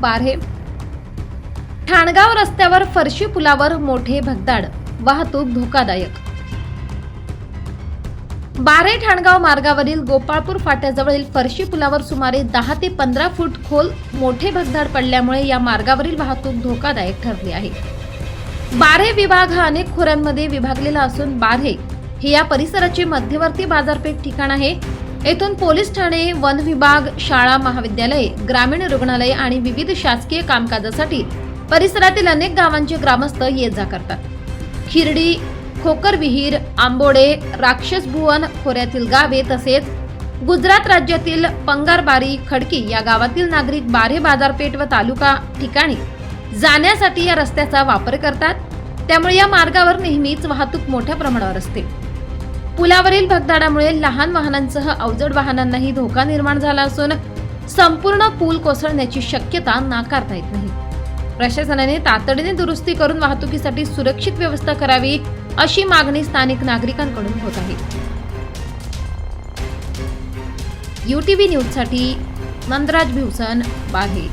बारे ठाणगाव रस्त्यावर फरशी पुलावर मोठे भगदाड वाहतूक धोकादायक. बारे ठाणगाव मार्गावरील गोपाळपूर फाट्याजवळील फरशी पुलावर सुमारे दहा ते पंधरा फूट खोल मोठे भगदाड पडल्यामुळे या मार्गावरील वाहतूक धोकादायक ठरली आहे. बारे विभाग हा अनेक खोऱ्यांमध्ये विभागलेला असून बारे हे या परिसराचे मध्यवर्ती बाजारपेठ ठिकाण आहे. येथून पोलीस ठाणे वन विभाग शाळा महाविद्यालये ग्रामीण रुग्णालये आणि विविध शासकीय कामकाजासाठी परिसरातील अनेक गावांचे ग्रामस्थ ये जा करतात खिरडी खोकरविहीर आंबोडे राक्षस भुवन खोऱ्यातील गावे तसेच गुजरात राज्यातील पंगारबारी खडकी या गावातील नागरिक बारे बाजारपेठ व तालुका ठिकाणी जाण्यासाठी या रस्त्याचा वापर करतात. त्यामुळे या मार्गावर नेहमीच वाहतूक मोठ्या प्रमाणावर असते. पुलावरील भगदाडामुळे लहान वाहनांसह अवजड वाहनांनाही धोका निर्माण झाला असून संपूर्ण पूल कोसळण्याची शक्यता नाकारता येत नाही. प्रशासनाने तातडीने दुरुस्ती करून वाहतुकीसाठी सुरक्षित व्यवस्था करावी अशी मागणी स्थानिक नागरिकांकडून होत आहे. युटीव्ही न्यूजसाठी नंदराज भिवसन बाहे